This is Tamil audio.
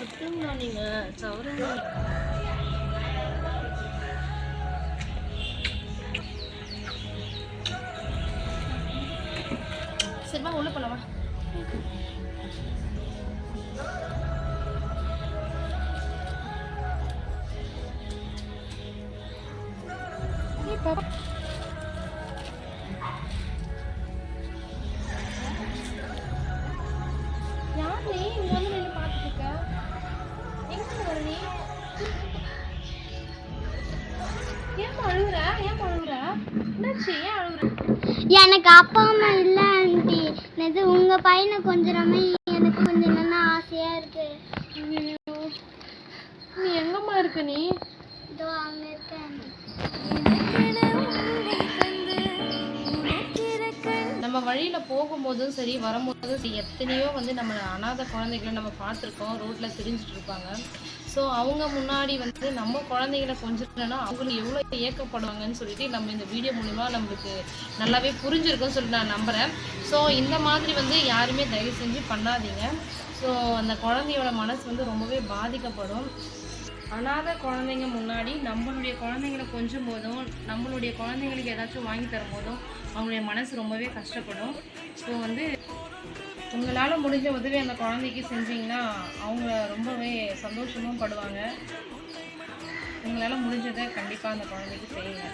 ஒட்டுங்களா நீங்கள் சவருங்க. சரிமா உள்ள போலாமா ஏய், பாப்பா. எனக்கு அப்பா அம்மா இல்லை ஆண்டி. இது உங்க பையனை கொஞ்சம் எனக்கு கொஞ்சம் நல்லா ஆசையா இருக்கு. நீ எங்கம்மா இருக்க நீ? இதோ அங்க இருக்கேன். வழியில் போகும்போதும் சரி வரும்போதும் சரி எத்தனையோ வந்து நம்ம அனாதை குழந்தைகளை நம்ம பார்த்துருக்கோம் ரோட்டில் திரிஞ்சிட்டு இருப்பாங்க. ஸோ அவங்க முன்னாடி வந்து நம்ம குழந்தைகளை கொஞ்சம்னா அவங்களுக்கு எவ்வளோ இயக்கப்படுவாங்கன்னு சொல்லிட்டு நம்ம இந்த வீடியோ மூலிமா நம்மளுக்கு நல்லாவே புரிஞ்சிருக்கும்னு சொல்லிட்டு நான் நம்புகிறேன் ஸோ இந்த மாதிரி வந்து யாருமே தயவு செஞ்சு பண்ணாதீங்க. ஸோ அந்த குழந்தையோட மனசு வந்து ரொம்பவே பாதிக்கப்படும். அனாதை குழந்தைங்க முன்னாடி நம்மளுடைய குழந்தைங்களை கொஞ்சம் போதும் நம்மளுடைய குழந்தைங்களுக்கு ஏதாச்சும் வாங்கி தரும் போதும் அவங்களுடைய மனசு ரொம்பவே கஷ்டப்படும். ஸோ வந்து உங்களால் முடிஞ்ச உதவி அந்த குழந்தைக்கு செஞ்சீங்கன்னா அவங்க ரொம்பவே சந்தோஷமும் படுவாங்க. உங்களால் முடிஞ்சதை கண்டிப்பாக அந்த குழந்தைக்கு செய்யுங்க.